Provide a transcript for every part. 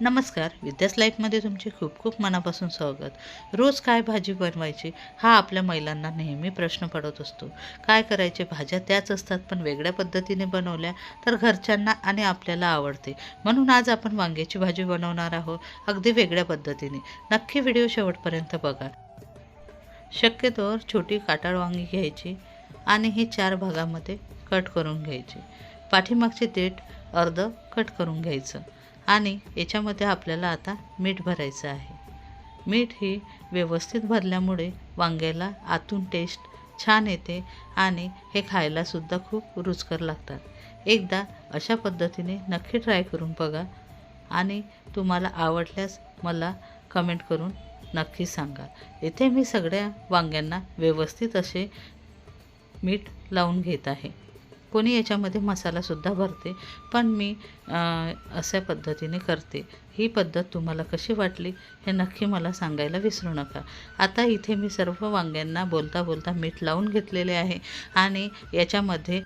नमस्कार. विद्यास लाईफमध्ये तुमचे खूप खूप मनापासून स्वागत. रोज काय भाजी बनवायची हा आपल्या महिलांना नेहमी प्रश्न पडत असतो. काय करायचे? भाज्या त्याच असतात पण वेगळ्या पद्धतीने बनवल्या तर घरच्यांना आणि आपल्याला आवडते. म्हणून आज आपण वांग्याची भाजी बनवणार आहोत अगदी वेगळ्या पद्धतीने. नक्की व्हिडिओ शेवटपर्यंत बघा. शक्यतोवर छोटी काटाळ वांगी घ्यायची आणि ही चार भागामध्ये कट करून घ्यायची. पाठीमागचे देठ अर्ध कट करून घ्यायचं. आणि याच्यामध्ये आपल्याला आता मीठ भरायचं आहे. मीठ ही व्यवस्थित भरल्यामुळे वांग्याला आतून टेस्ट छान येते आणि हे खायलासुद्धा खूप रुचकर लागतात. एकदा अशा पद्धतीने नक्की ट्राय करून बघा आणि तुम्हाला आवडल्यास मला कमेंट करून नक्की सांगा. इथे मी सगळ्या वांग्यांना व्यवस्थित असे मीठ लावून घेत आहे. कोणी याच्यामध्ये मसालासुद्धा भरते पण मी अशा पद्धतीने करते. ही पद्धत तुम्हाला कशी वाटली हे नक्की मला सांगायला विसरू नका. आता इथे मी सर्व वांग्यांना बोलता बोलता मीठ लावून घेतलेले आहे आणि याच्यामध्ये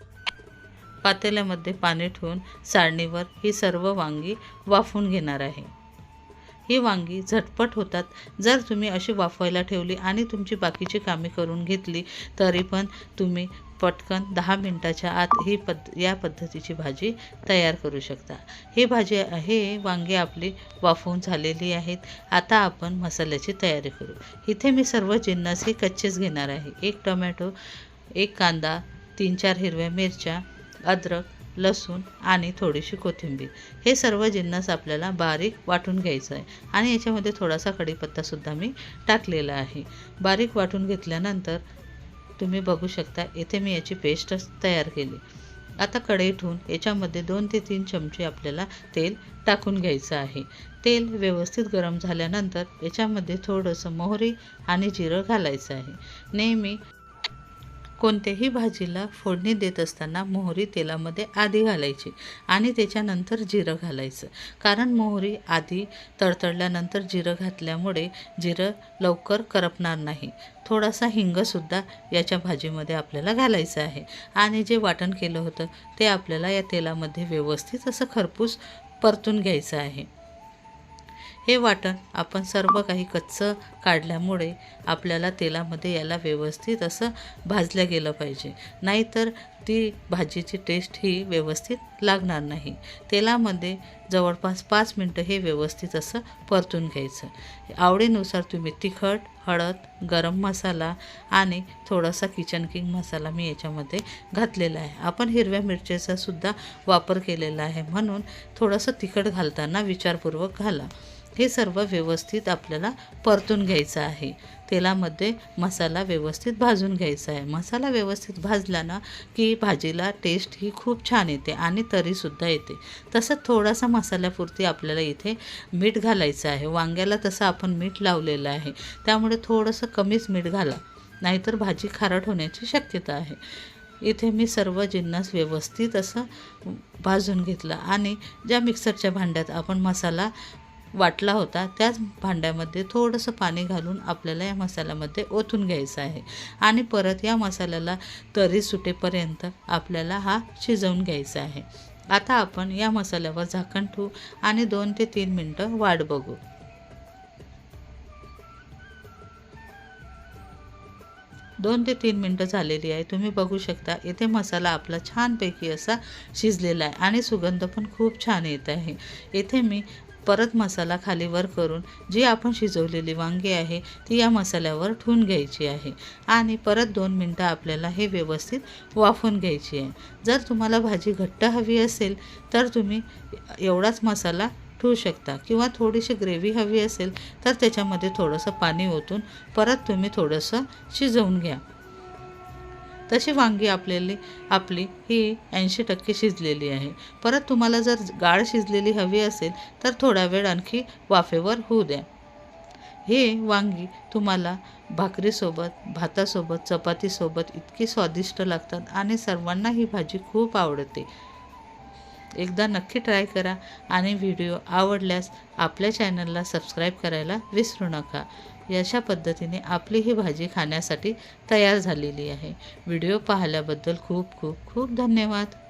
पातेल्यामध्ये पाणी ठेवून चाळणीवर ही सर्व वांगी वाफवून घेणार आहे. ही वांगी झटपट होतात. जर तुम्ही अशी वाफवायला ठेवली आणि तुमची बाकीची कामे करून घेतली तरी पण तुम्ही पटकन दहा मिनटाच्या आत ही पद्ध या पद्धतीची भाजी तयार करू शकता. ही भाजी हे वांगे आपली वाफवून झालेली आहेत. आता आपण मसाल्याची तयारी करू. इथे मी सर्व जिन्नस हे कच्चेच घेणार आहे. एक टोमॅटो एक कांदा तीन चार हिरव्या मिरच्या अद्रक लसूण आणि थोडीशी कोथिंबीर. हे सर्व जिन्नस आपल्याला बारीक वाटून घ्यायचं आहे. आणि याच्यामध्ये थोडासा कढीपत्तासुद्धा मी टाकलेला आहे. बारीक वाटून घेतल्यानंतर तुम्ही बघू शकता येथे मी याची पेस्ट तयार केली. आता कढई ठेवून याच्यामध्ये दोन ते तीन चमचे आपल्याला तेल टाकून घ्यायचं आहे. तेल व्यवस्थित गरम झाल्यानंतर याच्यामध्ये थोडंसं मोहरी आणि जिरं घालायचं आहे. नेहमी कोणत्याही भाजीला फोडणी देत असताना मोहरी तेलामध्ये आधी घालायची आणि त्याच्यानंतर जिरं घालायचं. कारण मोहरी आधी तडतडल्यानंतर जिरं घातल्यामुळे जिरं लवकर करपणार नाही. थोडासा हिंगसुद्धा याच्या भाजीमध्ये आपल्याला घालायचं आहे. आणि जे वाटण केलं होतं ते आपल्याला या तेलामध्ये व्यवस्थित असं खरपूस परतून घ्यायचं आहे. हे वाटण आपण सर्व काही कच्चं काढल्यामुळे आपल्याला तेलामध्ये याला व्यवस्थित असं भाजलं गेलं पाहिजे. नाहीतर ती भाजीची टेस्ट ही व्यवस्थित लागणार नाही. तेलामध्ये जवळपास पाच मिनटं हे व्यवस्थित असं परतून घ्यायचं. आवडीनुसार तुम्ही तिखट हळद गरम मसाला आणि थोडासा किचन किंग मसाला मी याच्यामध्ये घातलेला आहे. आपण हिरव्या मिरचीचा सुद्धा वापर केलेला आहे म्हणून थोडंसं तिखट घालताना विचारपूर्वक घाला. हे सर्व व्यवस्थित आपल्याला परतून घ्यायचं आहे. तेलामध्ये मसाला व्यवस्थित भाजून घ्यायचा आहे. मसाला व्यवस्थित भाजला ना की भाजीला टेस्ट ही खूप छान येते आणि तरीसुद्धा येते. तसं थोडासा मसाल्यापुरती आपल्याला इथे मीठ घालायचं आहे. वांग्याला तसं आपण मीठ लावलेलं आहे. त्यामुळे थोडंसं कमीच मीठ घाला. नाहीतर भाजी खारट होण्याची शक्यता आहे. इथे मी सर्व जिन्नस व्यवस्थित असं भाजून घेतलं आणि ज्या मिक्सरच्या भांड्यात आपण मसाला वाटला होता त्याच भांड्यामध्ये थोडंसं पाणी घालून आपल्याला या मसाल्यामध्ये ओतून घ्यायचं आहे. आणि परत या मसाल्याला तरी सुटेपर्यंत आपल्याला हा शिजवून घ्यायचा आहे. आता आपण या मसाल्यावर झाकण ठेवू आणि दोन ते तीन मिनटं वाट बघू. दोन ते तीन मिनटं झालेली आहे. तुम्ही बघू शकता इथे मसाला आपला छानपैकी असा शिजलेला आहे आणि सुगंध पण खूप छान येत आहे. इथे मी परत मसाला खाली वर करून जी आपण शिजवलेली वांगी आहे ती या मसाल्यावर ठेवून घ्यायची आहे. आणि परत दोन मिनटं आपल्याला हे व्यवस्थित वाफवून घ्यायची आहे. जर तुम्हाला भाजी घट्ट हवी असेल तर तुम्ही एवढाच मसाला ठेवू शकता. किंवा थोडीशी ग्रेव्ही हवी असेल तर त्याच्यामध्ये थोडंसं पाणी ओतून परत तुम्ही थोडंसं शिजवून घ्या. तशी वांगी आपल्याली आपली ही ऐंशी टक्के शिजलेली आहे. परत तुम्हाला जर गाळ शिजलेली हवी असेल तर थोडा वेळ आणखी वाफेवर होऊ द्या. हे वांगी तुम्हाला भाकरीसोबत भातासोबत चपातीसोबत इतकी स्वादिष्ट लागतात आणि सर्वांना ही भाजी खूप आवडते. एकदा नक्की ट्राय करा आणि व्हिडिओ आवडल्यास आपल्या चॅनलला सबस्क्राईब करायला विसरू नका. अशा पद्धतीने आपली ही भाजी खाण्यासाठी तयार झालेली आहे. व्हिडिओ पाहिल्याबद्दल खूप खूप खूप धन्यवाद.